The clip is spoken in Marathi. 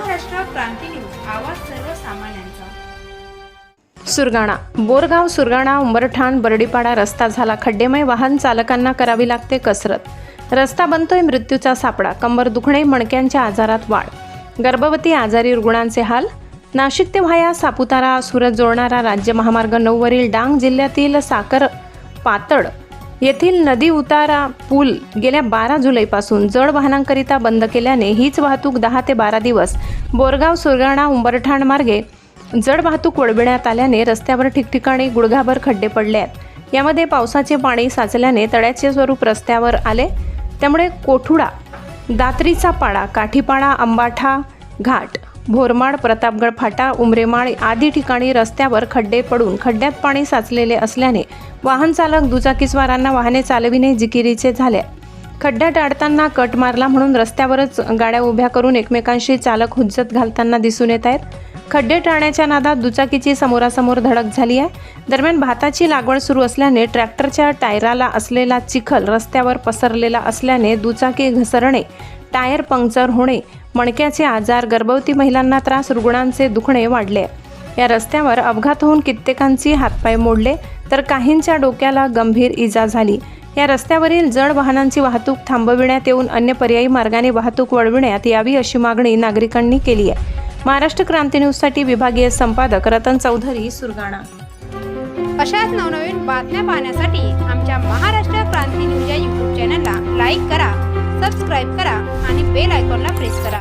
क्रांती न्यूज आवाज सर्वसामान्यांचा. सुरगाणा. बोरगाव सुरगाणा उंबरठाण बर्डीपाडा रस्ता झाला खड्डेमय वाहन चालकांना करावी लागते कसरत. रस्ता बनतोय मृत्यूचा सापडा कंबर दुखणे मणक्यांच्या आजारात वाढ. गर्भवती आजारी रुग्णांचे हाल? नाशिक ते व्हाया सापुतारा सुरत जोडणारा राज्य महामार्ग नऊवरील डांग जिल्ह्यातील साखर पातळ येथील नदी उतारा पूल गेल्या बारा जुलैपासून जड वाहनांकरिता बंद केल्याने हीच वाहतूक दहा ते बारा दिवस बोरगाव सुरगाणा उंबरठाण मार्गे जड वाहतूक वळविण्यात आल्याने रस्त्यावर ठिकठिकाणी गुडघाभर खड्डे पडले आहेत. यामध्ये पावसाचे पाणी साचल्याने तळ्याचे स्वरूप रस्त्यावर आले. त्यामुळे कोठुडा दात्रीचा पाडा काठीपाडा अंबाठा घाट भोरमाड प्रतापगड फाटा उमरेमाळ आदी ठिकाणी रस्त्यावर खड्डे पडून खड्ड्यात पाणी साचलेले असल्याने वाहन चालक दुचाकीस्वारांना वाहने चालविणे जिकिरीचे झाले. खड्ड्यात अडताना कट मारला म्हणून रस्त्यावरच गाड्या उभ्या करून एकमेकांशी चालक हुज्जत घालताना दिसून येत आहेत. खड्डे टाळण्याच्या नादात दुचाकीची समोरासमोर धडक झाली आहे. दरम्यान भाताची लागवड सुरू असल्याने ट्रॅक्टरच्या टायराला असलेला चिखल रस्त्यावर पसरलेला असल्याने दुचाकी घसरणे टायर पंक्चर होणे मणक्याचे आजार गर्भवती महिलांना त्रास रुग्णांचे दुखणे वाढले. या रस्त्यावर अपघात होऊन कित्येकांची हातपाय मोडले तर काहींच्या डोक्याला गंभीर इजा झाली. या रस्त्यावरील जड वाहनांची वाहतूक थांबविण्यात येऊन अन्य पर्यायी मार्गाने वाहतूक वळविण्यात यावी अशी मागणी नागरिकांनी केली आहे. महाराष्ट्र क्रांती न्यूजसाठी विभागीय संपादक रतन चौधरी सुरगाणा. अशाच नवनवीन बातम्या पाहण्यासाठी आमच्या महाराष्ट्र क्रांती न्यूज या यूट्यूब चॅनलला लाईक करा सबस्क्राईब करा आणि बेल आयकॉनला प्रेस करा.